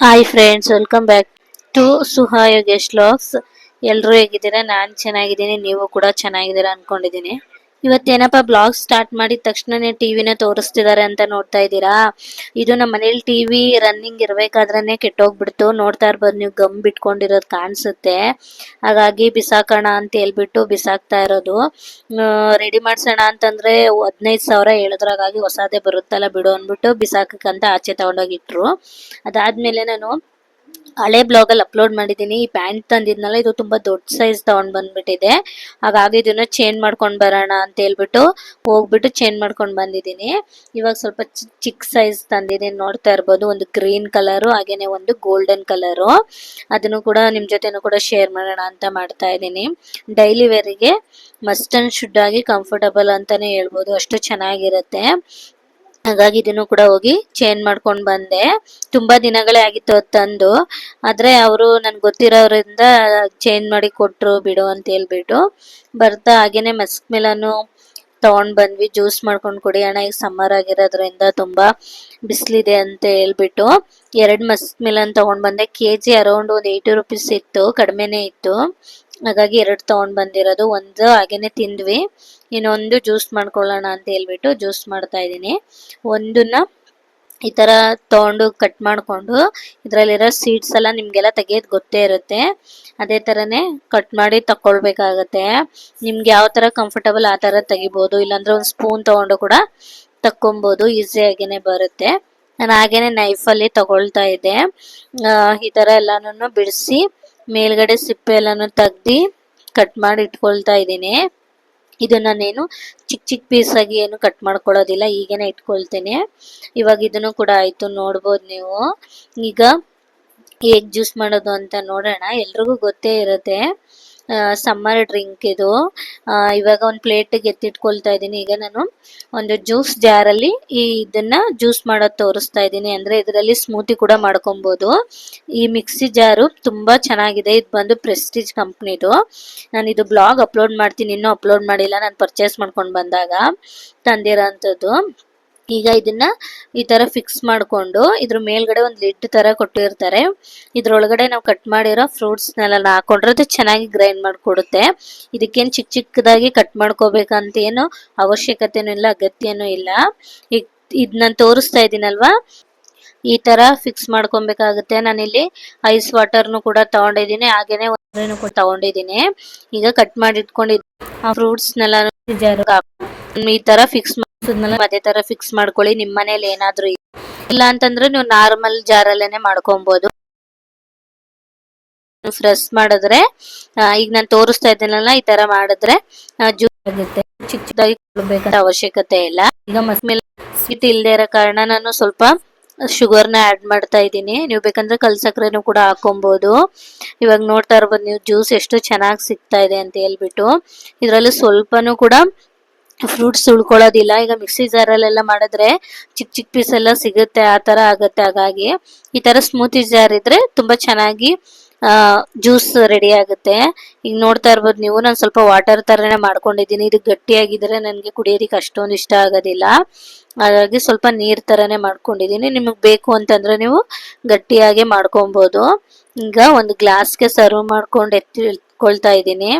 Hi friends welcome back to Suha Yogesh logs ಎಲ್ಲರೂ ಹೇಗಿದ್ದೀರಾ? ನಾನು ಚೆನ್ನಾಗಿದ್ದೀನಿ, ನೀವು ಕೂಡ ಚೆನ್ನಾಗಿದ್ದೀರಾ ಅನ್ಕೊಂಡಿದ್ದೀನಿ. ಇವತ್ತೇನಪ್ಪ ಬ್ಲಾಗ್ ಸ್ಟಾರ್ಟ್ ಮಾಡಿದ ತಕ್ಷಣನೇ ಟಿವಿನ ತೋರಿಸ್ತಿದ್ದಾರೆ ಅಂತ ನೋಡ್ತಾ ಇದ್ದೀರಾ? ಇದು ನಮ್ಮ ಮನೇಲಿ ಟಿವಿ ರನ್ನಿಂಗ್ ಇರಬೇಕಾದ್ರೆ ಕೆಟ್ಟೋಗ್ಬಿಡ್ತು. ನೋಡ್ತಾ ಇರ್ಬೋದು, ನೀವು ಗಮ್ ಬಿಟ್ಕೊಂಡಿರೋದು ಕಾಣಿಸುತ್ತೆ. ಹಾಗಾಗಿ ಬಿಸಾಕೋಣ ಅಂತ ಹೇಳ್ಬಿಟ್ಟು ಬಿಸಾಕ್ತಾ ಇರೋದು. ರೆಡಿ ಮಾಡ್ಸೋಣ ಅಂತಂದ್ರೆ ಹದಿನೈದು ಸಾವಿರ ಹೇಳಿದ್ರಾಗಾಗಿ ಹೊಸದೇ ಬರುತ್ತಲ್ಲ ಬಿಡು ಅಂದ್ಬಿಟ್ಟು ಬಿಸಾಕಂತ ಆಚೆ ತಗೊಂಡೋಗಿಟ್ರು. ಅದಾದ್ಮೇಲೆ ನಾನು ಹಳೆ ಬ್ಲಾಗ್ ಅಲ್ಲಿ ಅಪ್ಲೋಡ್ ಮಾಡಿದ್ದೀನಿ. ಈ ಪ್ಯಾಂಟ್ ತಂದಿದ್ನಲ್ಲ, ಇದು ತುಂಬಾ ದೊಡ್ಡ ಸೈಜ್ ತಗೊಂಡ್ ಬಂದ್ಬಿಟ್ಟಿದೆ. ಹಾಗಾಗಿ ಇದನ್ನ ಚೇಂಜ್ ಮಾಡ್ಕೊಂಡು ಬರೋಣ ಅಂತ ಹೇಳ್ಬಿಟ್ಟು ಹೋಗ್ಬಿಟ್ಟು ಚೇಂಜ್ ಮಾಡ್ಕೊಂಡು ಬಂದಿದ್ದೀನಿ. ಇವಾಗ ಸ್ವಲ್ಪ ಚಿಕ್ಕ ಸೈಜ್ ತಂದಿದ್ದೀನಿ. ನೋಡ್ತಾ ಇರ್ಬೋದು, ಒಂದು ಗ್ರೀನ್ ಕಲರು ಹಾಗೇನೆ ಒಂದು ಗೋಲ್ಡನ್ ಕಲರು ಅದನ್ನು ಕೂಡ ನಿಮ್ಮ ಜೊತೆನೂ ಕೂಡ ಶೇರ್ ಮಾಡೋಣ ಅಂತ ಮಾಡ್ತಾ ಇದ್ದೀನಿ. ಡೈಲಿ ವೇರಿಗೆ ಮಸ್ಟ್ ಅಂಡ್ ಶುಡ್ ಆಗಿ ಕಂಫರ್ಟಬಲ್ ಅಂತಾನೆ ಹೇಳ್ಬೋದು. ಅಷ್ಟು ಚೆನ್ನಾಗಿರುತ್ತೆ. ಹಾಗಾಗಿ ಇದನ್ನು ಕೂಡ ಹೋಗಿ ಚೇಂಜ್ ಮಾಡ್ಕೊಂಡು ಬಂದೆ. ತುಂಬಾ ದಿನಗಳೇ ಆಗಿತ್ತು ತಂದು. ಆದ್ರೆ ಅವರು ನನ್ಗೆ ಗೊತ್ತಿರೋರಿಂದ ಚೇಂಜ್ ಮಾಡಿ ಕೊಟ್ರು ಬಿಡು ಅಂತ ಹೇಳ್ಬಿಟ್ಟು. ಬರ್ತಾ ಹಾಗೇನೆ ಮಸ್ಕ್ ಮಿಲನು ತಗೊಂಡ್ ಬಂದ್ವಿ. ಜ್ಯೂಸ್ ಮಾಡ್ಕೊಂಡು ಕುಡಿ ಅಣ್ಣ, ಈಗ ಸಮ್ಮರ್ ಆಗಿರೋದ್ರಿಂದ ತುಂಬಾ ಬಿಸಿಲಿದೆ ಅಂತ ಹೇಳ್ಬಿಟ್ಟು ಎರಡು ಮಸ್ಕ್ ಮಿಲನ್ ತಗೊಂಡ್ ಬಂದೆ. ಕೆ ಜಿ ಅರೌಂಡ್ ಒಂದು ಏಯ್ಟಿ ರುಪೀಸ್ ಇತ್ತು, ಕಡಿಮೆನೆ ಇತ್ತು. ಹಾಗಾಗಿ ಎರಡು ತಗೊಂಡ್ ಬಂದಿರೋದು. ಒಂದು ಹಾಗೇನೆ ತಿಂದ್ವಿ. ಇನ್ನೊಂದು ಜ್ಯೂಸ್ ಮಾಡ್ಕೊಳ್ಳೋಣ ಅಂತ ಹೇಳ್ಬಿಟ್ಟು ಜ್ಯೂಸ್ ಮಾಡ್ತಾ ಇದ್ದೀನಿ. ಒಂದನ್ನ ಈ ತರ ತಗೊಂಡು ಕಟ್ ಮಾಡ್ಕೊಂಡು ಇದರಲ್ಲಿರೋ ಸೀಡ್ಸ್ ಎಲ್ಲ ನಿಮಗೆಲ್ಲ ತೆಗೆಯೋದು ಗೊತ್ತೇ ಇರುತ್ತೆ. ಅದೇ ತರನೇ ಕಟ್ ಮಾಡಿ ತಕ್ಕೊಳ್ಬೇಕಾಗತ್ತೆ. ನಿಮ್ಗೆ ಯಾವ ತರ ಕಂಫರ್ಟಬಲ್ ಆ ತರ ತೆಗಿಬೋದು. ಇಲ್ಲಾಂದ್ರೆ ಒಂದು ಸ್ಪೂನ್ ತಗೊಂಡು ಕೂಡ ತಕ್ಕೊಬೋದು ಆಗಿನೇ ಬರುತ್ತೆ. ನಾನು ಹಾಗೇನೆ ನೈಫಲ್ಲಿ ತಗೊಳ್ತಾ ಇದ್ದೆ. ಈ ತರ ಎಲ್ಲಾನು ಬಿಡಿಸಿ ಮೇಲ್ಗಡೆ ಸಿಪ್ಪೆ ಎಲ್ಲಾನು ತೆಗ್ದು ಕಟ್ ಮಾಡಿ ಇಟ್ಕೊಳ್ತಾ ಇದ್ದೀನಿ. ಇದು ನಾನೇನು ಚಿಕ್ಕ ಚಿಕ್ಕ ಪೀಸ್ ಆಗಿ ಏನು ಕಟ್ ಮಾಡ್ಕೊಳ್ಳೋದಿಲ್ಲ, ಈಗೇನೆ ಇಟ್ಕೊಳ್ತೇನೆ. ಇವಾಗ ಇದನ್ನು ಕೂಡ ಆಯ್ತು, ನೋಡ್ಬೋದು ನೀವು. ಈಗ ಹೇಗ್ ಜ್ಯೂಸ್ ಮಾಡೋದು ಅಂತ ನೋಡೋಣ, ಎಲ್ರಿಗೂ ಗೊತ್ತೇ ಇರುತ್ತೆ. ಸಮ್ಮರ್ ಡ್ರಿಂಕ್ ಇದು. ಇವಾಗ ಒಂದು ಪ್ಲೇಟಿಗೆ ಎತ್ತಿಟ್ಕೊಳ್ತಾ ಇದ್ದೀನಿ. ಈಗ ನಾನು ಒಂದು ಜ್ಯೂಸ್ ಜಾರಲ್ಲಿ ಈ ಇದನ್ನ ಜ್ಯೂಸ್ ಮಾಡೋದು ತೋರಿಸ್ತಾ ಇದ್ದೀನಿ. ಅಂದ್ರೆ ಇದರಲ್ಲಿ ಸ್ಮೂತಿ ಕೂಡ ಮಾಡ್ಕೊಬೋದು. ಈ ಮಿಕ್ಸಿ ಜಾರು ತುಂಬಾ ಚೆನ್ನಾಗಿದೆ. ಇದು ಬಂದು ಪ್ರೆಸ್ಟೀಜ್ ಕಂಪ್ನಿದು ನಾನು ಇದು ಬ್ಲಾಗ್ ಅಪ್ಲೋಡ್ ಮಾಡ್ತೀನಿ. ಇನ್ನೂ ಅಪ್ಲೋಡ್ ಮಾಡಿಲ್ಲ. ನಾನು ಪರ್ಚೇಸ್ ಮಾಡ್ಕೊಂಡು ಬಂದಾಗ ತಂದಿರೋಂಥದ್ದು. ಈಗ ಇದನ್ನ ಈ ತರ ಫಿಕ್ಸ್ ಮಾಡ್ಕೊಂಡು ಇದ್ರ ಮೇಲ್ಗಡೆ ಒಂದು ಲಿಟ್ ತರ ಕೊಟ್ಟಿರ್ತಾರೆ. ಇದ್ರೊಳಗಡೆ ನಾವು ಕಟ್ ಮಾಡಿರೋ ಫ್ರೂಟ್ಸ್ನೆಲ್ಲ ಹಾಕೊಂಡ್ರೆ ಅದು ಚೆನ್ನಾಗಿ ಗ್ರೈಂಡ್ ಮಾಡಿಕೊಡುತ್ತೆ. ಇದಕ್ಕೇನು ಚಿಕ್ಕ ಚಿಕ್ಕದಾಗಿ ಕಟ್ ಮಾಡ್ಕೋಬೇಕಂತ ಏನು ಅವಶ್ಯಕತೆನೂ ಇಲ್ಲ, ಅಗತ್ಯನೂ ಇಲ್ಲ. ಈಗ ಇದ್ ನಾನು ತೋರಿಸ್ತಾ ಇದ್ದೀನಲ್ವಾ ಈ ತರ ಫಿಕ್ಸ್ ಮಾಡ್ಕೊಬೇಕಾಗುತ್ತೆ. ನಾನಿಲ್ಲಿ ಐಸ್ ವಾಟರ್ನು ಕೂಡ ತಗೊಂಡಿದ್ದೀನಿ. ಹಾಗೇನೆ ಕೂಡ ತಗೊಂಡಿದ್ದೀನಿ. ಈಗ ಕಟ್ ಮಾಡಿ ಇಟ್ಕೊಂಡಿದ್ದು ಆ ಫ್ರೂಟ್ಸ್ನೆಲ್ಲ ಈ ತರ ಫಿಕ್ಸ್ ಅದೇ ತರ ಫಿಕ್ಸ್ ಮಾಡ್ಕೊಳ್ಳಿ ನಿಮ್ ಮನೇಲಿ ಏನಾದ್ರೂ ಇಲ್ಲ ಅಂತಂದ್ರೆ ನೀವು ನಾರ್ಮಲ್ ಜಾರಲ್ಲೇನೆ ಮಾಡ್ಕೊಬಹುದು ಫ್ರೆಸ್ ಮಾಡಿದ್ರೆ ಈಗ ನಾನು ತೋರಿಸ್ತಾ ಇದ್ದೀನಲ್ಲ ಈ ತರ ಮಾಡಿದ್ರೆ ಜ್ಯೂಸ್ ಆಗುತ್ತೆ. ಚಿಕ್ಕ ಚಿಕ್ಕದಾಗಿ ಅವಶ್ಯಕತೆ ಇಲ್ಲ. ಈಗ ಮಸ್ಮೇಲೆ ಸ್ವೀತ್ ಇಲ್ದೇ ಇರೋ ಕಾರಣ ನಾನು ಸ್ವಲ್ಪ ಶುಗರ್ನ ಆಡ್ ಮಾಡ್ತಾ ಇದ್ದೀನಿ. ನೀವು ಬೇಕಂದ್ರೆ ಕಲ್ ಸಕ್ಕರೆನೂ ಕೂಡ ಹಾಕೊಬೋದು. ಇವಾಗ ನೋಡ್ತಾ ಇರ್ಬೋದು ನೀವು ಜ್ಯೂಸ್ ಎಷ್ಟು ಚೆನ್ನಾಗಿ ಸಿಗ್ತಾ ಇದೆ ಅಂತ ಹೇಳ್ಬಿಟ್ಟು. ಇದರಲ್ಲಿ ಸ್ವಲ್ಪನೂ ಕೂಡ ಫ್ರೂಟ್ಸ್ ಉಳ್ಕೊಳ್ಳೋದಿಲ್ಲ. ಈಗ ಮಿಕ್ಸಿ ಜಾರಲ್ಲೆಲ್ಲ ಮಾಡಿದ್ರೆ ಚಿಕ್ಕ ಚಿಕ್ಕ ಪೀಸ್ ಎಲ್ಲ ಸಿಗುತ್ತೆ, ಆ ಥರ ಆಗುತ್ತೆ ಹಾಗಾಗಿ. ಈ ಥರ ಸ್ಮೂತಿ ಜಾರ್ ಇದ್ರೆ ತುಂಬ ಚೆನ್ನಾಗಿ ಜ್ಯೂಸ್ ರೆಡಿ ಆಗುತ್ತೆ. ಈಗ ನೋಡ್ತಾ ಇರ್ಬೋದು ನೀವು, ನಾನು ಸ್ವಲ್ಪ ವಾಟರ್ ಥರನೇ ಮಾಡ್ಕೊಂಡಿದ್ದೀನಿ. ಇದು ಗಟ್ಟಿಯಾಗಿದ್ದರೆ ನನಗೆ ಕುಡಿಯೋದಕ್ಕೆ ಅಷ್ಟೊಂದು ಇಷ್ಟ ಆಗೋದಿಲ್ಲ. ಹಾಗಾಗಿ ಸ್ವಲ್ಪ ನೀರು ಥರನೇ ಮಾಡ್ಕೊಂಡಿದ್ದೀನಿ. ನಿಮಗೆ ಬೇಕು ಅಂತಂದರೆ ನೀವು ಗಟ್ಟಿಯಾಗಿ ಮಾಡ್ಕೊಬೋದು. ಈಗ ಒಂದು ಗ್ಲಾಸ್ಗೆ ಸರ್ವ್ ಮಾಡ್ಕೊಂಡು ಎತ್ತಿ ಇಟ್ಕೊಳ್ತಾ ಇದ್ದೀನಿ.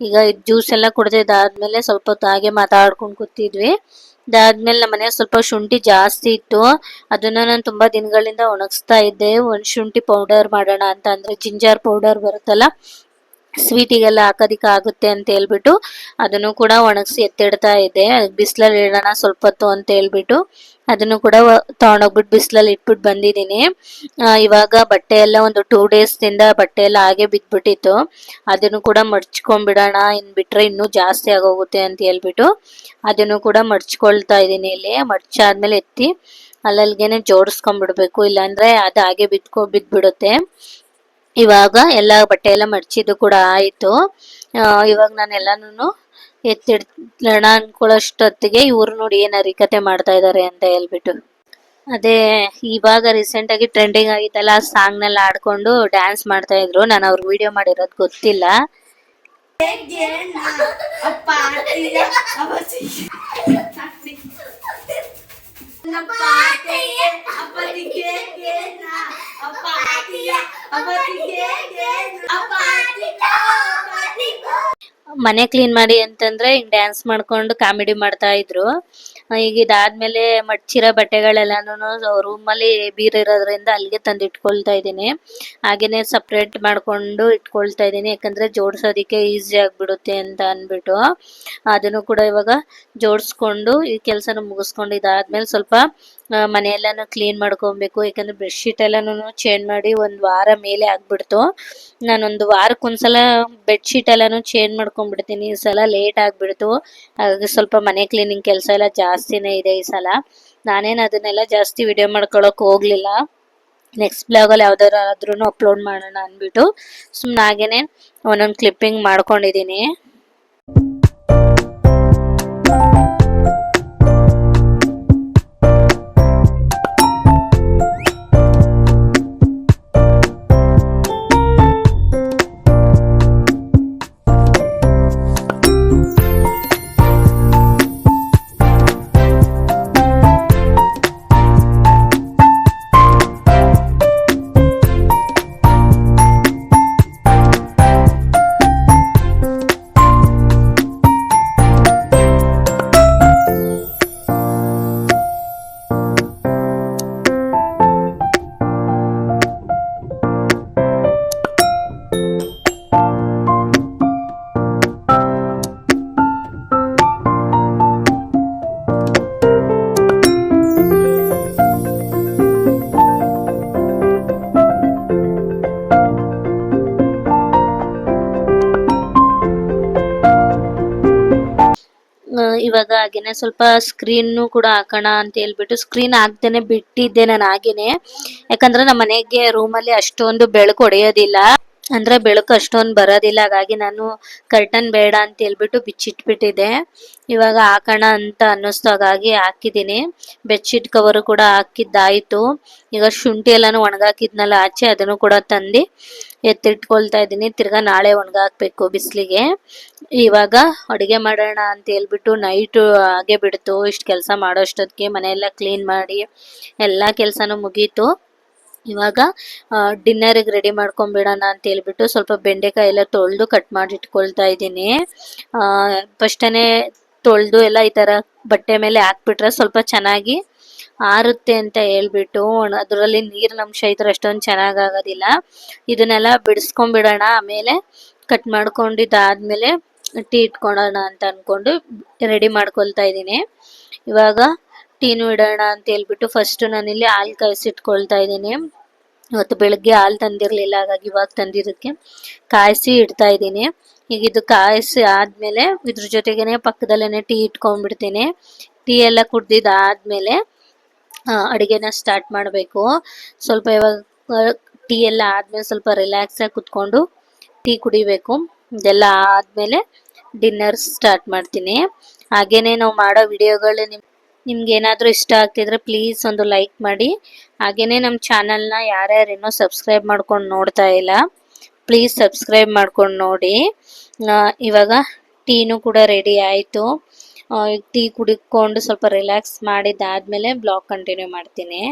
ಈಗ ಜ್ಯೂಸ್ ಎಲ್ಲ ಕುಡ್ದಿದ್ದಾದ್ಮೇಲೆ ಸ್ವಲ್ಪ ಹೊತ್ತು ಹಾಗೆ ಮಾತಾಡ್ಕೊಂಡು ಕೂತಿದ್ವಿ. ಇದಾದ್ಮೇಲೆ ನಮ್ಮ ಸ್ವಲ್ಪ ಶುಂಠಿ ಜಾಸ್ತಿ ಇತ್ತು. ಅದನ್ನ ನಾನು ತುಂಬಾ ದಿನಗಳಿಂದ ಒಣಗಿಸ್ತಾ ಇದ್ದೆ. ಒಂದ್ ಶುಂಠಿ ಪೌಡರ್ ಮಾಡೋಣ ಅಂತ ಅಂದ್ರೆ ಜಿಂಜರ್ ಪೌಡರ್ ಬರುತ್ತಲ್ಲ ಸ್ವೀಟಿಗೆಲ್ಲ ಹಾಕೋದಿಕ್ಕೆ ಆಗುತ್ತೆ ಅಂತ ಹೇಳ್ಬಿಟ್ಟು ಅದನ್ನು ಕೂಡ ಒಣಗಿಸಿ ಎತ್ತಿಡ್ತಾ ಇದ್ದೆ. ಬಿಸಿಲಲ್ಲಿ ಇಡೋಣ ಸ್ವಲ್ಪ ಹೊತ್ತು ಅಂತ ಹೇಳ್ಬಿಟ್ಟು ಅದನ್ನು ಕೂಡ ತೊಗೊಂಡೋಗ್ಬಿಟ್ಟು ಬಿಸಿಲಲ್ಲಿ ಇಟ್ಬಿಟ್ಟು ಬಂದಿದ್ದೀನಿ. ಇವಾಗ ಬಟ್ಟೆ ಎಲ್ಲ ಒಂದು ಟೂ ಡೇಸ್ದಿಂದ ಬಟ್ಟೆ ಎಲ್ಲ ಹಾಗೆ ಬಿದ್ದ್ಬಿಟ್ಟಿತ್ತು ಅದನ್ನು ಕೂಡ ಮಡ್ಚ್ಕೊಂಡ್ಬಿಡೋಣ ಇನ್ ಬಿಟ್ರೆ ಇನ್ನೂ ಜಾಸ್ತಿ ಆಗೋಗುತ್ತೆ ಅಂತ ಹೇಳ್ಬಿಟ್ಟು ಅದನ್ನು ಕೂಡ ಮಡ್ಚ್ಕೊಳ್ತಾ ಇದ್ದೀನಿ ಇಲ್ಲಿ. ಮಡ್ಚಾದ್ಮೇಲೆ ಎತ್ತಿ ಅಲ್ಲಲ್ಗೆನೆ ಜೋಡಿಸ್ಕೊಂಡ್ಬಿಡ್ಬೇಕು. ಇಲ್ಲಾಂದರೆ ಅದು ಹಾಗೆ ಬಿದ್ಕೊ ಬಿದ್ದ್ಬಿಡುತ್ತೆ ಇವಾಗ ಎಲ್ಲ ಬಟ್ಟೆ ಎಲ್ಲ ಮಡಚಿದ್ದು ಕೂಡ ಆಯ್ತು ಇವಾಗ ನಾನು ಎಲ್ಲಾನು ಎತ್ತಿಡೋಣ ಅನ್ಕೊಳ್ಳೋಷ್ಟೊತ್ತಿಗೆ ಇವ್ರು ನೋಡಿ ಏನ್ ಹರಿಕತೆ ಮಾಡ್ತಾ ಇದ್ದಾರೆ ಅಂತ ಹೇಳ್ಬಿಟ್ಟು ಅದೇ ಇವಾಗ ರೀಸೆಂಟ್ ಆಗಿ ಟ್ರೆಂಡಿಂಗ್ ಆಗಿತ್ತಲ್ಲ ಆ ಸಾಂಗ್ ನೆಲ್ಲ ಆಡ್ಕೊಂಡು ಡ್ಯಾನ್ಸ್ ಮಾಡ್ತಾ ಇದ್ರು ನಾನು ಅವ್ರ ವಿಡಿಯೋ ಮಾಡಿರೋದು ಗೊತ್ತಿಲ್ಲ ಮನೆ ಕ್ಲೀನ್ ಮಾಡಿ ಅಂತಂದ್ರೆ ಹಿಂಗ್ ಡ್ಯಾನ್ಸ್ ಮಾಡ್ಕೊಂಡು ಕಾಮಿಡಿ ಮಾಡ್ತಾ ಇದ್ರು. ಈಗ ಇದಾದ್ಮೇಲೆ ಮಡ್ಚಿರೋ ಬಟ್ಟೆಗಳೆಲ್ಲಾನು ರೂಮ್ ಅಲ್ಲಿ ಬೀರಿರೋದ್ರಿಂದ ಅಲ್ಲಿಗೆ ತಂದಿಟ್ಕೊಳ್ತಾ ಇದ್ದೀನಿ. ಹಾಗೇನೆ ಸಪ್ರೇಟ್ ಮಾಡ್ಕೊಂಡು ಇಟ್ಕೊಳ್ತಾ ಇದ್ದೀನಿ. ಯಾಕಂದ್ರೆ ಜೋಡ್ಸೋದಿಕ್ಕೆ ಈಸಿ ಆಗ್ಬಿಡುತ್ತೆ ಅಂತ ಅನ್ಬಿಟ್ಟು. ಅದನ್ನು ಕೂಡ ಇವಾಗ ಜೋಡಿಸ್ಕೊಂಡು ಈ ಕೆಲಸನ ಮುಗಿಸ್ಕೊಂಡು ಇದಾದ್ಮೇಲೆ ಸ್ವಲ್ಪ ಮನೆಯೆಲ್ಲಾನು ಕ್ಲೀನ್ ಮಾಡ್ಕೊಬೇಕು. ಯಾಕಂದ್ರೆ ಬೆಡ್ಶೀಟ್ ಎಲ್ಲಾನು ಚೇಂಜ್ ಮಾಡಿ ಒಂದು ವಾರ ಮೇಲೆ ಆಗ್ಬಿಡ್ತು. ನಾನೊಂದು ವಾರಕ್ಕೊಂದ್ಸಲ ಬೆಡ್ಶೀಟ್ ಎಲ್ಲಾನು ಚೇಂಜ್ ಮಾಡ್ಕೊಂಡ್ಬಿಡ್ತೀನಿ. ಈ ಸಲ ಲೇಟ್ ಆಗ್ಬಿಡ್ತು. ಹಾಗಾಗಿ ಸ್ವಲ್ಪ ಮನೆ ಕ್ಲೀನಿಂಗ್ ಕೆಲಸ ಎಲ್ಲ ಜಾಸ್ತಿನೇ ಇದೆ ಈ ಸಲ. ನಾನೇನು ಅದನ್ನೆಲ್ಲ ಜಾಸ್ತಿ ವಿಡಿಯೋ ಮಾಡ್ಕೊಳಕ್ ಹೋಗ್ಲಿಲ್ಲ. ನೆಕ್ಸ್ಟ್ ಬ್ಲಾಗಲ್ಲಿ ಯಾವ್ದಾದ್ರು ಅಪ್ಲೋಡ್ ಮಾಡೋಣ ಅಂದ್ಬಿಟ್ಟು ಸುಮ್ಮನೆ ಹಾಗೇನೆ ಒಂದೊಂದು ಕ್ಲಿಪ್ಪಿಂಗ್ ಮಾಡ್ಕೊಂಡಿದ್ದೀನಿ. ಇವಾಗ ಹಾಗೇನೆ ಸ್ವಲ್ಪ ಸ್ಕ್ರೀನ್ ಕೂಡ ಹಾಕೋಣ ಅಂತ ಹೇಳ್ಬಿಟ್ಟು ಸ್ಕ್ರೀನ್ ಹಾಕ್ದೇನೆ ಬಿಟ್ಟಿದ್ದೆ ನಾನು ಹಾಗೇನೆ. ಯಾಕಂದ್ರೆ ನಮ್ಮ ಮನೆಗೆ ರೂಮಲ್ಲಿ ಅಷ್ಟೊಂದು ಬೆಳಕು ಹೊಡೆಯೋದಿಲ್ಲ. ಅಂದ್ರೆ ಬೆಳಕು ಅಷ್ಟೊಂದು ಬರೋದಿಲ್ಲ, ಹಾಗಾಗಿ ನಾನು ಕರ್ಟನ್ ಬೇಡ ಅಂತ ಹೇಳ್ಬಿಟ್ಟು ಬಿಚ್ಚಿಟ್ಬಿಟ್ಟಿದ್ದೆ. ಇವಾಗ ಹಾಕೋಣ ಅಂತ ಅನ್ನಿಸ್ತು, ಹಾಗಾಗಿ ಹಾಕಿದ್ದೀನಿ. ಬೆಡ್ಶೀಟ್ ಕವರು ಕೂಡ ಹಾಕಿದ್ದಾಯಿತು. ಈಗ ಶುಂಠಿ ಎಲ್ಲಾನು ಒಣಗಾಕಿದ್ನಲ್ಲ, ಆಚೆ ಅದನ್ನು ಕೂಡ ತಂದು ಎತ್ತಿಟ್ಕೊಳ್ತಾ ಇದ್ದೀನಿ. ತಿರ್ಗ ನಾಳೆ ಒಣಗಾಕ್ಬೇಕು ಬಿಸಿಲಿಗೆ. ಇವಾಗ ಅಡುಗೆ ಮಾಡೋಣ ಅಂತ ಹೇಳ್ಬಿಟ್ಟು ನೈಟು ಹಾಗೆ ಬಿಡ್ತು. ಇಷ್ಟು ಕೆಲಸ ಮಾಡೋಷ್ಟೊತ್ತಿಗೆ ಮನೆಯೆಲ್ಲ ಕ್ಲೀನ್ ಮಾಡಿ, ಎಲ್ಲ ಕೆಲಸನೂ ಮುಗೀತು. ಇವಾಗ ಡಿನ್ನರಿಗೆ ರೆಡಿ ಮಾಡ್ಕೊಂಬಿಡೋಣ ಅಂತ ಹೇಳ್ಬಿಟ್ಟು ಸ್ವಲ್ಪ ಬೆಂಡೆಕಾಯಿ ಎಲ್ಲ ತೊಳೆದು ಕಟ್ ಮಾಡಿ ಇಟ್ಕೊಳ್ತಾ ಇದ್ದೀನಿ. ಫಸ್ಟನೇ ತೊಳೆದು ಎಲ್ಲ ಈ ಥರ ಬಟ್ಟೆ ಮೇಲೆ ಹಾಕ್ಬಿಟ್ರೆ ಸ್ವಲ್ಪ ಚೆನ್ನಾಗಿ ಆರುತ್ತೆ ಅಂತ ಹೇಳ್ಬಿಟ್ಟು, ಅದರಲ್ಲಿ ನೀರಿನ ಅಂಶ ಇದ್ರೆ ಅಷ್ಟೊಂದು ಚೆನ್ನಾಗ್ ಆಗೋದಿಲ್ಲ. ಇದನ್ನೆಲ್ಲ ಬಿಡಿಸ್ಕೊಂಬಿಡೋಣ, ಆಮೇಲೆ ಕಟ್ ಮಾಡ್ಕೊಂಡಿದ್ದಾದ್ಮೇಲೆ ಟೀ ಇಟ್ಕೊಳೋಣ ಅಂತ ಅನ್ಕೊಂಡು ರೆಡಿ ಮಾಡ್ಕೊಳ್ತಾ ಇದ್ದೀನಿ. ಇವಾಗ ಟೀನು ಇಡೋಣ ಅಂತ ಹೇಳ್ಬಿಟ್ಟು ಫಸ್ಟ್ ನಾನಿಲ್ಲಿ ಹಾಲು ಕಾಯಿಸಿಟ್ಕೊಳ್ತಾ ಇದ್ದೀನಿ. ಇವತ್ತು ಬೆಳಗ್ಗೆ ಹಾಲು ತಂದಿರಲಿಲ್ಲ, ಹಾಗಾಗಿ ಇವಾಗ ತಂದಿದ್ದಕ್ಕೆ ಕಾಯಿಸಿ ಇಡ್ತಾ ಇದ್ದೀನಿ. ಈಗ ಇದು ಕಾಯಿಸಿ ಆದಮೇಲೆ ಇದ್ರ ಜೊತೆಗೇನೆ ಪಕ್ಕದಲ್ಲೇ ಟೀ ಇಟ್ಕೊಂಡ್ಬಿಡ್ತೀನಿ. ಟೀ ಎಲ್ಲ ಕುಡ್ದಿದ್ದಾದಮೇಲೆ ಅಡುಗೆನ ಸ್ಟಾರ್ಟ್ ಮಾಡಬೇಕು. ಸ್ವಲ್ಪ ಇವಾಗ ಟೀ ಎಲ್ಲ ಆದಮೇಲೆ ಸ್ವಲ್ಪ ರಿಲ್ಯಾಕ್ಸ್ ಆಗಿ ಕುತ್ಕೊಂಡು ಟೀ ಕುಡಿಬೇಕು. ಇದೆಲ್ಲ ಆದಮೇಲೆ ಡಿನ್ನರ್ ಸ್ಟಾರ್ಟ್ ಮಾಡ್ತೀನಿ. ಹಾಗೇನೆ ನಾವು ಮಾಡೋ ವಿಡಿಯೋಗಳು ನಿಮ್ ನಿಮ್ಗೆ ಏನಾದರೂ ಇಷ್ಟ ಆಗ್ತಿದ್ರೆ ಪ್ಲೀಸ್ ಒಂದು ಲೈಕ್ ಮಾಡಿ. ಹಾಗೆಯೇ ನಮ್ಮ ಚಾನಲ್ನ ಯಾರ್ಯಾರು ಇನ್ನೂ ಸಬ್ಸ್ಕ್ರೈಬ್ ಮಾಡ್ಕೊಂಡು ನೋಡ್ತಾ ಇಲ್ಲ ಪ್ಲೀಸ್ ಸಬ್ಸ್ಕ್ರೈಬ್ ಮಾಡ್ಕೊಂಡು ನೋಡಿ. ಇವಾಗ ಟೀನು ಕೂಡ ರೆಡಿ ಆಯಿತು. ಟೀ ಕುಡಿಕೊಂಡು ಸ್ವಲ್ಪ ರಿಲ್ಯಾಕ್ಸ್ ಮಾಡಿದ್ದಾದ್ಮೇಲೆ ಬ್ಲಾಗ್ ಕಂಟಿನ್ಯೂ ಮಾಡ್ತೀನಿ.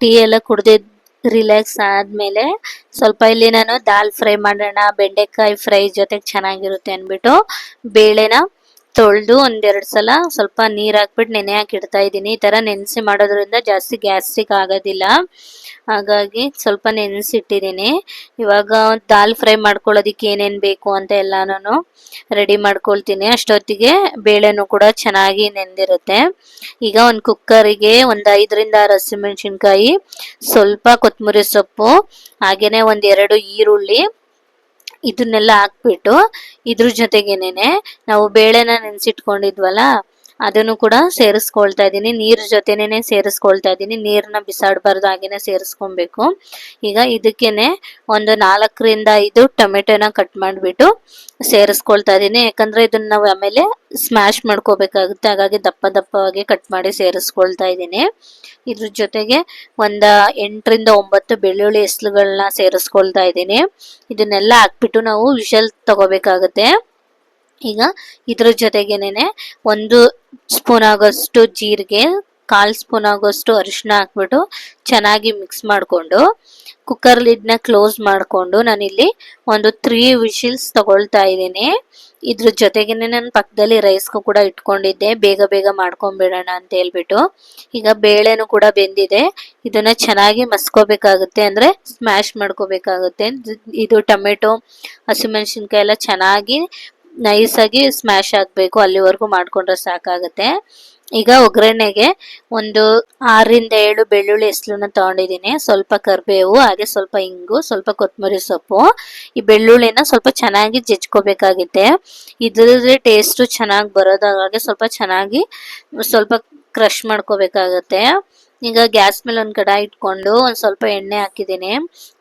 ಟೀ ಎಲ್ಲ ಕುಡ್ದಿದ್ ರಿಲ್ಯಾಕ್ಸ್ ಆದ್ಮೇಲೆ ಸ್ವಲ್ಪ ಇಲ್ಲಿ ನಾನು ದಾಲ್ ಫ್ರೈ ಮಾಡೋಣ, ಬೆಂಡೆಕಾಯಿ ಫ್ರೈ ಜೊತೆಗೆ ಚೆನ್ನಾಗಿರುತ್ತೆ ಅಂದ್ಬಿಟ್ಟು ಬೇಳೆನ ತೊಳೆದು ಒಂದೆರಡು ಸಲ ಸ್ವಲ್ಪ ನೀರು ಹಾಕ್ಬಿಟ್ಟು ನೆನೆ ಹಾಕಿ ಇಡ್ತಾ ಇದ್ದೀನಿ ಈ ಥರ ನೆನೆಸಿ ಮಾಡೋದ್ರಿಂದ ಜಾಸ್ತಿ ಗ್ಯಾಸ್ಟ್ರಿಕ್ ಆಗೋದಿಲ್ಲ. ಹಾಗಾಗಿ ಸ್ವಲ್ಪ ನೆನೆಸಿಟ್ಟಿದ್ದೀನಿ ಇವಾಗ ದಾಲ್ ಫ್ರೈ ಮಾಡ್ಕೊಳ್ಳೋದಿಕ್ಕೆ ಏನೇನು ಬೇಕು ಅಂತ ಎಲ್ಲಾನು ರೆಡಿ ಮಾಡ್ಕೊಳ್ತೀನಿ. ಅಷ್ಟೊತ್ತಿಗೆ ಬೇಳೆನೂ ಕೂಡ ಚೆನ್ನಾಗಿ ನೆಂದಿರುತ್ತೆ. ಈಗ ಒಂದು ಕುಕ್ಕರಿಗೆ ಒಂದು ಐದರಿಂದ ಆರು ಹಸಿಮೆಣಸಿನ್ಕಾಯಿ ಸ್ವಲ್ಪ ಕೊತ್ತಂಬರಿ ಸೊಪ್ಪು ಹಾಗೆಯೇ ಒಂದೆರಡು ಈರುಳ್ಳಿ ಇದನ್ನೆಲ್ಲ ಹಾಕ್ಬಿಟ್ಟು ಇದ್ರ ಜೊತೆಗೇನೆ ನಾವು ಬೇಳೆನ ನೆನ್ಸಿಟ್ಕೊಂಡಿದ್ವಲ್ಲ ಅದನ್ನು ಕೂಡ ಸೇರಿಸ್ಕೊಳ್ತಾ ಇದ್ದೀನಿ. ನೀರು ಜೊತೆನೇ ಸೇರಿಸ್ಕೊಳ್ತಾ ಇದ್ದೀನಿ. ನೀರನ್ನ ಬಿಸಾಡಬಾರ್ದು ಹಾಗೇನೆ ಸೇರಿಸ್ಕೊಬೇಕು. ಈಗ ಇದಕ್ಕೇನೆ ಒಂದು ನಾಲ್ಕರಿಂದ ಐದು ಟೊಮೆಟೊನ ಕಟ್ ಮಾಡಿಬಿಟ್ಟು ಸೇರಿಸ್ಕೊಳ್ತಾ ಇದ್ದೀನಿ. ಯಾಕಂದ್ರೆ ಇದನ್ನ ನಾವು ಆಮೇಲೆ ಸ್ಮ್ಯಾಶ್ ಮಾಡ್ಕೋಬೇಕಾಗುತ್ತೆ. ಹಾಗಾಗಿ ದಪ್ಪ ದಪ್ಪವಾಗಿ ಕಟ್ ಮಾಡಿ ಸೇರಿಸ್ಕೊಳ್ತಾ ಇದ್ದೀನಿ. ಇದ್ರ ಜೊತೆಗೆ ಒಂದ ಎಂಟರಿಂದ ಒಂಬತ್ತು ಬೆಳ್ಳುಳ್ಳಿ ಹೆಸ್ಲುಗಳನ್ನ ಸೇರಿಸ್ಕೊಳ್ತಾ ಇದ್ದೀನಿ. ಇದನ್ನೆಲ್ಲ ಹಾಕ್ಬಿಟ್ಟು ನಾವು ವಿಷಲ್ ತಗೋಬೇಕಾಗುತ್ತೆ. ಈಗ ಇದ್ರ ಜೊತೆಗೇನೆ ಒಂದು ಸ್ಪೂನ್ ಆಗೋಷ್ಟು ಜೀರಿಗೆ, ಕಾಲ್ ಸ್ಪೂನ್ ಆಗೋಷ್ಟು ಅರಿಶಿನ ಹಾಕ್ಬಿಟ್ಟು ಚೆನ್ನಾಗಿ ಮಿಕ್ಸ್ ಮಾಡಿಕೊಂಡು ಕುಕ್ಕರ್ ಲಿಡ್ನ ಕ್ಲೋಸ್ ಮಾಡಿಕೊಂಡು ನಾನಿಲ್ಲಿ ಒಂದು ತ್ರೀ ವಿಶಿಲ್ಸ್ ತಗೊಳ್ತಾ ಇದ್ದೀನಿ. ಇದ್ರ ಜೊತೆಗೇನೆ ನಾನು ಪಕ್ಕದಲ್ಲಿ ರೈಸ್ಗೂ ಕೂಡ ಇಟ್ಕೊಂಡಿದ್ದೆ. ಬೇಗ ಬೇಗ ಮಾಡ್ಕೊಂಡ್ಬಿಡೋಣ ಅಂತ ಹೇಳ್ಬಿಟ್ಟು. ಈಗ ಬೇಳೆನೂ ಕೂಡ ಬೆಂದಿದೆ. ಇದನ್ನ ಚೆನ್ನಾಗಿ ಮಸ್ಕೋಬೇಕಾಗುತ್ತೆ ಅಂದ್ರೆ ಸ್ಮ್ಯಾಶ್ ಮಾಡ್ಕೋಬೇಕಾಗುತ್ತೆ. ಇದು ಟೊಮೆಟೊ ಹಸಿಮೆಣಸಿನ್ಕಾಯಿ ಎಲ್ಲ ಚೆನ್ನಾಗಿ ನೈಸ್ ಆಗಿ ಸ್ಮ್ಯಾಶ್ ಆಗಬೇಕು, ಅಲ್ಲಿವರೆಗೂ ಮಾಡ್ಕೊಂಡ್ರೆ ಸಾಕಾಗುತ್ತೆ. ಈಗ ಒಗ್ಗರಣೆಗೆ ಒಂದು ಆರರಿಂದ ಏಳು ಬೆಳ್ಳುಳ್ಳಿ ಹೆಸ್ಲನ್ನ ತಗೊಂಡಿದ್ದೀನಿ. ಸ್ವಲ್ಪ ಕರಿಬೇವು, ಹಾಗೆ ಸ್ವಲ್ಪ ಇಂಗು, ಸ್ವಲ್ಪ ಕೊತ್ತಂಬರಿ ಸೊಪ್ಪು. ಈ ಬೆಳ್ಳುಳ್ಳಿನ ಸ್ವಲ್ಪ ಚೆನ್ನಾಗಿ ಜಜ್ಕೋಬೇಕಾಗುತ್ತೆ. ಇದ್ರದ್ರೆ ಟೇಸ್ಟ್ ಚೆನ್ನಾಗಿ ಬರೋದಾಗೆ ಸ್ವಲ್ಪ ಚೆನ್ನಾಗಿ ಸ್ವಲ್ಪ ಕ್ರಶ್ ಮಾಡ್ಕೋಬೇಕಾಗತ್ತೆ. ಈಗ ಗ್ಯಾಸ್ ಮೇಲೆ ಒಂದು ಕಡಾಯಿ ಇಟ್ಕೊಂಡು ಒಂದು ಸ್ವಲ್ಪ ಎಣ್ಣೆ ಹಾಕಿದ್ದೀನಿ.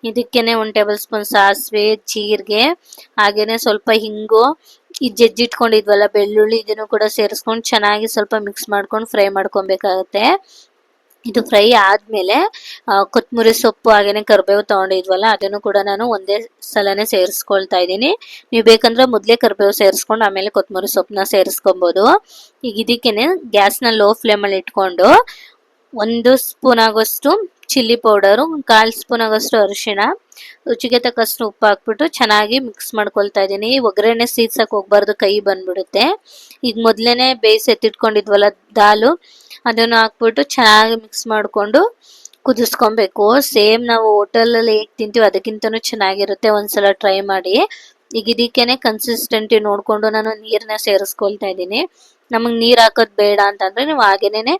ಇದಕ್ಕೇನೆ ಒಂದು ಟೇಬಲ್ ಸ್ಪೂನ್ ಸಾಸಿವೆ, ಜೀರಿಗೆ, ಹಾಗೇನೆ ಸ್ವಲ್ಪ ಹಿಂಗು, ಈ ಜಜ್ಜಿಟ್ಕೊಂಡಿದ್ವಲ್ಲ ಬೆಳ್ಳುಳ್ಳಿ ಇದನ್ನು ಕೂಡ ಸೇರಿಸ್ಕೊಂಡು ಚೆನ್ನಾಗಿ ಸ್ವಲ್ಪ ಮಿಕ್ಸ್ ಮಾಡ್ಕೊಂಡು ಫ್ರೈ ಮಾಡ್ಕೊಬೇಕಾಗತ್ತೆ. ಇದು ಫ್ರೈ ಆದ್ಮೇಲೆ ಕೊತ್ತಂಬರಿ ಸೊಪ್ಪು, ಹಾಗೇನೆ ಕರಿಬೇವು ತಗೊಂಡಿದ್ವಲ್ಲ, ಅದನ್ನು ಕೂಡ ನಾನು ಒಂದೇ ಸಲನೇ ಸೇರಿಸ್ಕೊಳ್ತಾ ಇದ್ದೀನಿ. ನೀವು ಬೇಕಂದ್ರೆ ಮೊದಲೇ ಕರಿಬೇವು ಸೇರಿಸ್ಕೊಂಡು ಆಮೇಲೆ ಕೊತ್ತಂಬರಿ ಸೊಪ್ಪನ್ನ ಸೇರಿಸ್ಕೊಬೋದು. ಈಗ ಇದಕ್ಕೇನೆ ಗ್ಯಾಸ್ನ ಲೋ ಫ್ಲೇಮಲ್ಲಿ ಇಟ್ಕೊಂಡು ಒಂದು ಸ್ಪೂನ್ ಆಗೋಷ್ಟು ಚಿಲ್ಲಿ ಪೌಡರು ಕಾಲು ಸ್ಪೂನ್ ಆಗೋಷ್ಟು ಅರಿಶಿಣ, ರುಚಿಗೆ ತಕ್ಕಷ್ಟು ಉಪ್ಪು ಹಾಕ್ಬಿಟ್ಟು ಚೆನ್ನಾಗಿ ಮಿಕ್ಸ್ ಮಾಡ್ಕೊಳ್ತಾ ಇದ್ದೀನಿ. ಒಗ್ಗರಣೆ ಸೀದ್ಸಕ್ ಹೋಗ್ಬಾರ್ದು, ಕೈ ಬಂದ್ಬಿಡುತ್ತೆ. ಈಗ ಮೊದಲೇ ಬೇಯಿಸಿ ಎತ್ತಿಟ್ಕೊಂಡಿದ್ವಲ್ಲ ದಾಲು, ಅದನ್ನು ಹಾಕ್ಬಿಟ್ಟು ಚೆನ್ನಾಗಿ ಮಿಕ್ಸ್ ಮಾಡಿಕೊಂಡು ಕುದಿಸ್ಕೊಬೇಕು. ಸೇಮ್ ನಾವು ಹೋಟೆಲಲ್ಲಿ ಹೇಗೆ ತಿಂತೀವಿ ಅದಕ್ಕಿಂತನೂ ಚೆನ್ನಾಗಿರುತ್ತೆ, ಒಂದ್ಸಲ ಟ್ರೈ ಮಾಡಿ. ಈಗ ಇದಕ್ಕೇನೆ ಕನ್ಸಿಸ್ಟೆಂಟಿ ನೋಡ್ಕೊಂಡು ನಾನು ನೀರನ್ನ ಸೇರಿಸ್ಕೊಳ್ತಾ ಇದ್ದೀನಿ. ನಮಗೆ ನೀರು ಹಾಕೋದು ಬೇಡ ಅಂತಂದ್ರೆ ನೀವು ಹಾಗೇನೆ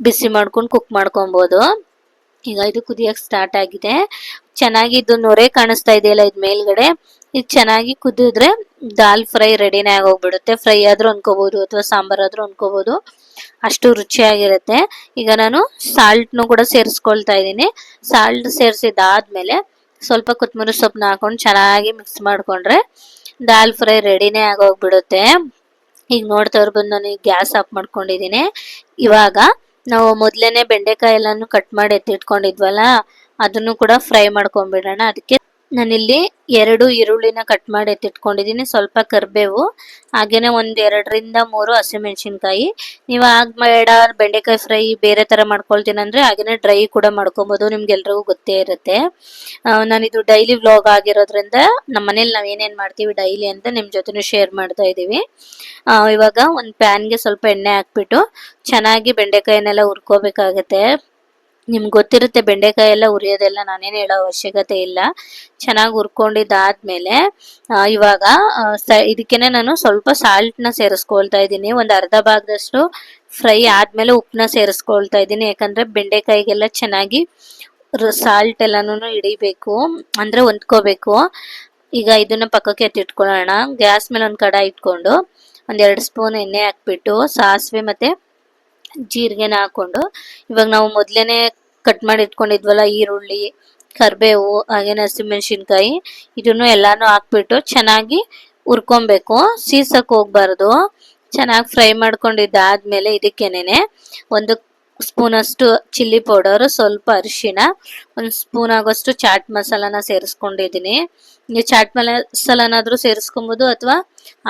ಬಿಸಿ ಮಾಡ್ಕೊಂಡು ಕುಕ್ ಮಾಡ್ಕೊಬೋದು. ಈಗ ಇದು ಕುದಿಯಕ್ಕೆ ಸ್ಟಾರ್ಟ್ ಆಗಿದೆ. ಚೆನ್ನಾಗಿ ಇದು ನೊರೆ ಕಾಣಿಸ್ತಾ ಇದೆಯಲ್ಲ ಇದು ಮೇಲ್ಗಡೆ. ಇದು ಚೆನ್ನಾಗಿ ಕುದಿದ್ರೆ ದಾಲ್ ಫ್ರೈ ರೆಡಿನೇ ಆಗೋಗ್ಬಿಡುತ್ತೆ. ಫ್ರೈ ಆದ್ರೂ ಅನ್ಕೋಬಹುದು ಅಥವಾ ಸಾಂಬಾರ್ ಆದ್ರೂ ಅನ್ಕೋಬಹುದು ಅಷ್ಟು ರುಚಿಯಾಗಿರುತ್ತೆ. ಈಗ ನಾನು ಸಾಲ್ಟ್ನು ಕೂಡ ಸೇರಿಸ್ಕೊಳ್ತಾ ಇದ್ದೀನಿ. ಸಾಲ್ಟ್ ಸೇರಿಸಿದಾದ್ಮೇಲೆ ಸ್ವಲ್ಪ ಕೊತ್ತಂಬರಿ ಸೊಪ್ಪನ್ನ ಹಾಕೊಂಡು ಚೆನ್ನಾಗಿ ಮಿಕ್ಸ್ ಮಾಡ್ಕೊಂಡ್ರೆ ದಾಲ್ ಫ್ರೈ ರೆಡಿನೇ ಆಗೋಗ್ಬಿಡುತ್ತೆ. ಈಗ ನೋಡ್ತಾ ಇರ್ಬೋದು ನಾನು ಗ್ಯಾಸ್ ಆಫ್ ಮಾಡ್ಕೊಂಡಿದ್ದೀನಿ. ಇವಾಗ ನಾವು ಮೊದ್ಲೇನೆ ಬೆಂಡೆಕಾಯಿ ಎಲ್ಲಾನು ಕಟ್ ಮಾಡಿ ಎತ್ತಿಟ್ಕೊಂಡಿದ್ವಲ್ಲ ಅದನ್ನು ಕೂಡ ಫ್ರೈ ಮಾಡ್ಕೊಂಡ್ಬಿಡೋಣ ಅದಕ್ಕೆ ನಾನಿಲ್ಲಿ ಎರಡು ಈರುಳ್ಳಿನ ಕಟ್ ಮಾಡಿ ಎತ್ತಿಟ್ಕೊಂಡಿದ್ದೀನಿ. ಸ್ವಲ್ಪ ಕರಿಬೇವು ಹಾಗೇನೆ ಒಂದ್ ಎರಡರಿಂದ ಮೂರು ಹಸಿಮೆಣಸಿನ್ಕಾಯಿ. ನೀವು ಆಗ ಬೇಡ ಬೆಂಡೆಕಾಯಿ ಫ್ರೈ ಬೇರೆ ತರ ಮಾಡ್ಕೊಳ್ತೀನಿ ಅಂದ್ರೆ ಹಾಗೇನೆ ಡ್ರೈ ಕೂಡ ಮಾಡ್ಕೊಬೋದು ನಿಮ್ಗೆ ಎಲ್ರಿಗೂ ಗೊತ್ತೇ ಇರುತ್ತೆ. ನಾನಿದು ಡೈಲಿ ವ್ಲಾಗ್ ಆಗಿರೋದ್ರಿಂದ ನಮ್ಮ ಮನೇಲಿ ನಾವು ಏನೇನ್ ಮಾಡ್ತೀವಿ ಡೈಲಿ ಅಂತ ನಿಮ್ಮ ಜೊತೆನೂ ಶೇರ್ ಮಾಡ್ತಾ ಇದೀವಿ. ಆ, ಇವಾಗ ಒಂದು ಪ್ಯಾನ್ಗೆ ಸ್ವಲ್ಪ ಎಣ್ಣೆ ಹಾಕ್ಬಿಟ್ಟು ಚೆನ್ನಾಗಿ ಬೆಂಡೆಕಾಯಿನೆಲ್ಲ ಹುರ್ಕೋಬೇಕಾಗತ್ತೆ. ನಿಮ್ಗೆ ಗೊತ್ತಿರುತ್ತೆ ಬೆಂಡೆಕಾಯಿ ಎಲ್ಲ ಉರಿಯೋದೆಲ್ಲ ನಾನೇನು ಹೇಳೋ ಅವಶ್ಯಕತೆ ಇಲ್ಲ. ಚೆನ್ನಾಗಿ ಹುರ್ಕೊಂಡಿದ್ದಾದ್ಮೇಲೆ ಇವಾಗ ಇದಕ್ಕೇನೆ ನಾನು ಸ್ವಲ್ಪ ಸಾಲ್ಟ್ನ ಸೇರಿಸ್ಕೊಳ್ತಾ ಇದ್ದೀನಿ. ಒಂದು ಅರ್ಧ ಭಾಗದಷ್ಟು ಫ್ರೈ ಆದ್ಮೇಲೆ ಉಪ್ಪನ್ನ ಸೇರಿಸ್ಕೊಳ್ತಾ ಇದ್ದೀನಿ. ಯಾಕಂದ್ರೆ ಬೆಂಡೆಕಾಯಿಗೆಲ್ಲ ಚೆನ್ನಾಗಿ ಸಾಲ್ಟ್ ಎಲ್ಲಾನು ಹಿಡಿಬೇಕು, ಅಂದ್ರೆ ಹೊಂದ್ಕೋಬೇಕು. ಈಗ ಇದನ್ನ ಪಕ್ಕಕ್ಕೆ ಎತ್ತಿಟ್ಕೊಳ್ಳೋಣ. ಗ್ಯಾಸ್ ಮೇಲೆ ಒಂದು ಕಡಾಯಿ ಇಟ್ಕೊಂಡು ಒಂದೆರಡು ಸ್ಪೂನ್ ಎಣ್ಣೆ ಹಾಕ್ಬಿಟ್ಟು ಸಾಸಿವೆ ಮತ್ತೆ ಜೀರಿಗೆನ ಹಾಕೊಂಡು ಇವಾಗ ನಾವು ಮೊದ್ಲೇನೆ ಕಟ್ ಮಾಡಿ ಇಟ್ಕೊಂಡಿದ್ವಲ್ಲ ಈರುಳ್ಳಿ, ಕರಿಬೇವು, ಹಾಗೇನೆ ಹಸಿಮೆಣಸಿನ್ಕಾಯಿ, ಇದನ್ನು ಎಲ್ಲಾನು ಹಾಕ್ಬಿಟ್ಟು ಚೆನ್ನಾಗಿ ಹುರ್ಕೊಬೇಕು. ಸೀಸಕ್ ಹೋಗ್ಬಾರ್ದು. ಚೆನ್ನಾಗಿ ಫ್ರೈ ಮಾಡ್ಕೊಂಡಿದ್ದಾದ್ಮೇಲೆ ಇದಕ್ಕೇನೆ ಒಂದು ಸ್ಪೂನ್ ಅಷ್ಟು ಚಿಲ್ಲಿ ಪೌಡರ್ ಸ್ವಲ್ಪ ಅರಿಶಿನ ಒಂದು ಸ್ಪೂನ್ ಆಗೋಷ್ಟು ಚಾಟ್ ಮಸಾಲಾನ ಸೇರಿಸ್ಕೊಂಡಿದ್ದೀನಿ ನೀವು ಚಾಟ್ ಮಸಾಲಾನಾದ್ರೂ ಸೇರಿಸ್ಕೊಬೋದು ಅಥವಾ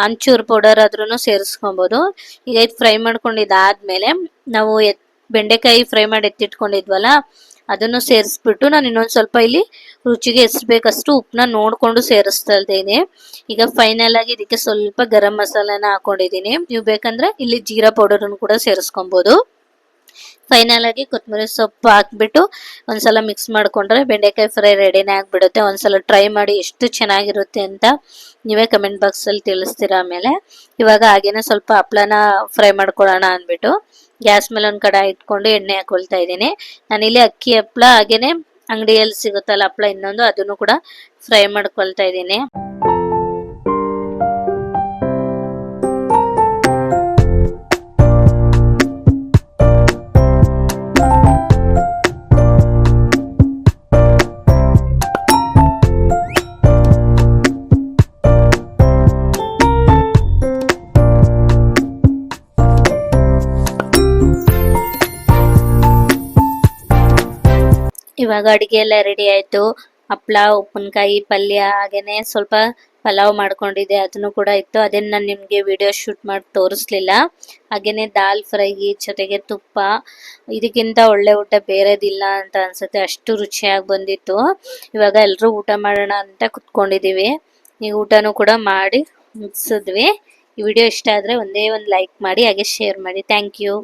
ಆಮ್ಚೂರ್ ಪೌಡರ್ ಆದ್ರೂ ಸೇರಿಸ್ಕೊಬೋದು. ಈಗ ಇದು ಫ್ರೈ ಮಾಡ್ಕೊಂಡಿದ್ದಾದ್ಮೇಲೆ ನಾವು ಎತ್ ಬೆಂಡೆಕಾಯಿ ಫ್ರೈ ಮಾಡಿ ಎತ್ತಿಟ್ಕೊಂಡಿದ್ವಲ್ಲ, ಅದನ್ನು ಸೇರಿಸ್ಬಿಟ್ಟು ನಾನು ಇನ್ನೊಂದು ಸ್ವಲ್ಪ ಇಲ್ಲಿ ರುಚಿಗೆ ಎಷ್ಟು ಬೇಕಷ್ಟು ಉಪ್ಪನ್ನ ನೋಡ್ಕೊಂಡು ಸೇರಿಸ್ತಾ ಇದ್ದೀನಿ. ಈಗ ಫೈನಲ್ ಆಗಿ ಇದಕ್ಕೆ ಸ್ವಲ್ಪ ಗರಂ ಮಸಾಲಾನ ಹಾಕೊಂಡಿದ್ದೀನಿ. ನೀವು ಬೇಕಂದ್ರೆ ಇಲ್ಲಿ ಜೀರಾ ಪೌಡರ್ ಕೂಡ ಸೇರಿಸ್ಕೊಬೋದು. ಫೈನಲ್ ಆಗಿ ಕೊತ್ತಂಬರಿ ಸೊಪ್ಪು ಹಾಕ್ಬಿಟ್ಟು ಒಂದ್ಸಲ ಮಿಕ್ಸ್ ಮಾಡ್ಕೊಂಡ್ರೆ ಬೆಂಡೆಕಾಯಿ ಫ್ರೈ ರೆಡಿನೇ ಆಗ್ಬಿಡುತ್ತೆ. ಒಂದ್ಸಲ ಟ್ರೈ ಮಾಡಿ ಎಷ್ಟು ಚೆನ್ನಾಗಿರುತ್ತೆ ಅಂತ ನೀವೇ ಕಮೆಂಟ್ ಬಾಕ್ಸ್ ಅಲ್ಲಿ ತಿಳಿಸ್ತೀರಾ ಆಮೇಲೆ. ಇವಾಗ ಹಾಗೇನೆ ಸ್ವಲ್ಪ ಹಪ್ಳನ ಫ್ರೈ ಮಾಡ್ಕೊಳ್ಳೋಣ ಅಂದ್ಬಿಟ್ಟು ಗ್ಯಾಸ್ ಮೇಲೆ ಒಂದ್ ಕಡೆ ಇಟ್ಕೊಂಡು ಎಣ್ಣೆ ಹಾಕೊಳ್ತಾ ಇದ್ದೀನಿ. ನಾನಿಲ್ಲಿ ಅಕ್ಕಿ ಹಪ್ಪಳ ಹಾಗೇನೆ ಅಂಗಡಿಯಲ್ಲಿ ಸಿಗುತ್ತಲ್ಲ ಹಪ್ಪಳ ಇನ್ನೊಂದು ಅದನ್ನು ಕೂಡ ಫ್ರೈ ಮಾಡ್ಕೊಳ್ತಾ ಇದ್ದೀನಿ. ಇವಾಗ ಅಡಿಗೆ ಎಲ್ಲ ರೆಡಿ ಆಯ್ತು. ಹಪ್ಳ, ಉಪ್ಪಿನಕಾಯಿ, ಪಲ್ಯ ಹಾಗೇನೆ ಸ್ವಲ್ಪ ಪಲಾವ್ ಮಾಡ್ಕೊಂಡಿದ್ದೆ. ಅದನ್ನು ಕೂಡ ಇತ್ತು. ಅದನ್ನ ನಾನು ನಿಮಗೆ ವಿಡಿಯೋ ಶೂಟ್ ಮಾಡಿ ತೋರಿಸ್ಲಿಲ್ಲ. ಹಾಗೇನೆ ದಾಲ್ ಫ್ರೈ ಜೊತೆಗೆ ತುಪ್ಪ. ಇದಕ್ಕಿಂತ ಒಳ್ಳೆ ಊಟ ಬೇರೆದಿಲ್ಲ ಅಂತ ಅನ್ಸುತ್ತೆ. ಅಷ್ಟು ರುಚಿಯಾಗಿ ಬಂದಿತ್ತು. ಇವಾಗ ಎಲ್ಲರೂ ಊಟ ಮಾಡೋಣ ಅಂತ ಕುತ್ಕೊಂಡಿದ್ದೀವಿ ಈ ಊಟನೂ ಕೂಡ ಮಾಡಿ ಮುಗಿಸಿದ್ವಿ. ಈ ವಿಡಿಯೋ ಇಷ್ಟ ಆದ್ರೆ ಒಂದೇ ಒಂದು ಲೈಕ್ ಮಾಡಿ, ಹಾಗೆ ಶೇರ್ ಮಾಡಿ. Thank you